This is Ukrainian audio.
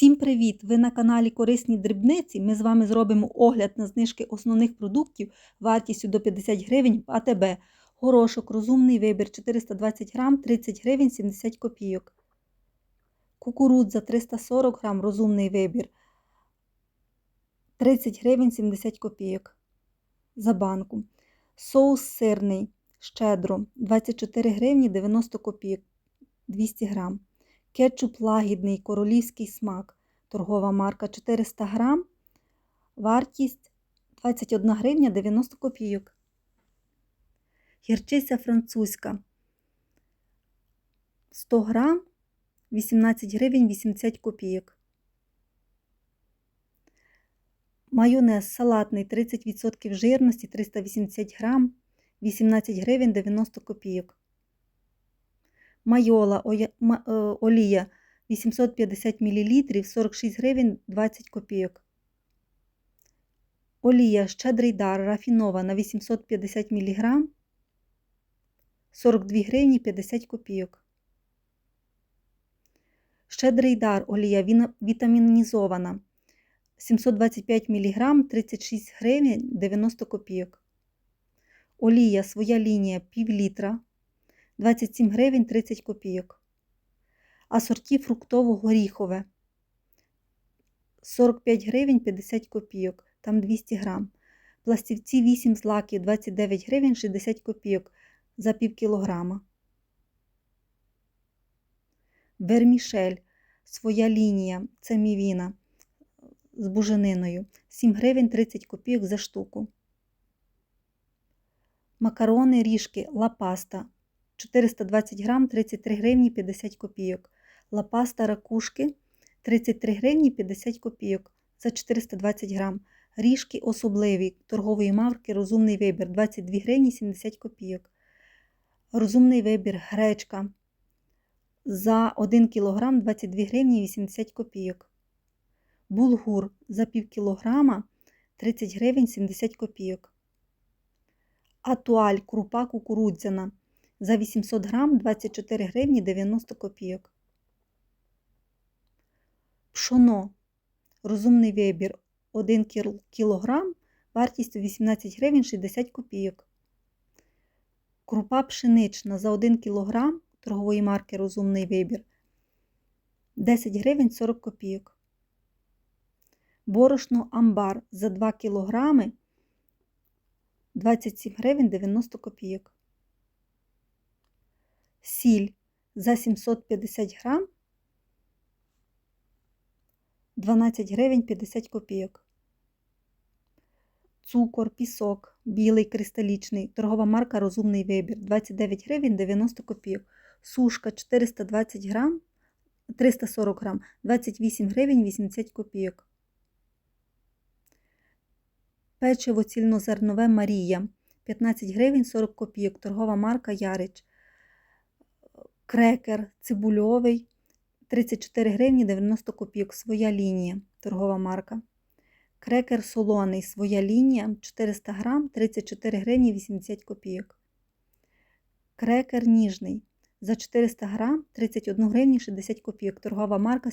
Всім привіт! Ви на каналі Корисні Дрібниці. Ми з вами зробимо огляд на знижки основних продуктів вартістю до 50 гривень в АТБ. Горошок, розумний вибір 420 грам, 30 гривень 70 копійок. Кукурудза 340 грам, розумний вибір 30 гривень 70 копійок за банку. Соус сирний щедро 24 гривні 90 копійок 200 грам. Кетчуп лагідний, королівський смак. Торгова марка 400 грам. Вартість 21 гривня 90 копійок. Гірчиця французька 100 грам 18 гривень 80 копійок. Майонез салатний 30% жирності 380 грам 18 гривень 90 копійок. Майола олія 850 мл 46 гривень 20 копійок. Олія щедрий дар рафінована 850 мг 42 гривні 50 копійок. Щедрий дар олія вітамінізована 725 мг 36 гривень 90 копійок. Олія своя лінія пів літра 27 гривень 30 копійок. Асорті фруктово-горіхове 45 гривень 50 копійок, там 200 грам. Пластівці 8 злаків 29 гривень 60 копійок за пів кілограма. Вермішель своя лінія, це мівіна з бужениною 7 гривень 30 копійок за штуку. Макарони ріжки лапаста 420 грам 33 гривні 50 копійок. Лапаста ракушки 33 гривні 50 копійок за 420 грам. Ріжки особливі торгової марки Розумний вибір 22 гривні 70 копійок. Розумний вибір гречка за 1 кг 22 гривні 80 копійок. Булгур за пів кілограма 30 гривень 70 копійок. Атуаль крупа кукурудзяна за 800 грам 24 гривні 90 копійок. Пшоно. Розумний вибір 1 кілограм вартістю 18 гривень 60 копійок. Крупа пшенична за 1 кілограм торгової марки Розумний вибір 10 гривень 40 копійок. Борошно амбар за 2 кілограми 27 гривень 90 копійок. Сіль за 750 грам 12 гривень 50 копійок. Цукор, пісок, білий кристалічний, торгова марка Розумний вибір 29 гривень 90 копійок. Сушка 420 грам 340 грам 28 гривень 80 копійок. Печиво цільнозернове Марія 15 гривень 40 копійок. Торгова марка Ярич. Крекер цибульовий 34 гривні 90 копійок. Своя лінія. Торгова марка. Крекер солоний. Своя лінія 400 грам 34 гривні 80 копійок. Крекер ніжний. За 400 грам 31 гривні 60 копійок. Торгова марка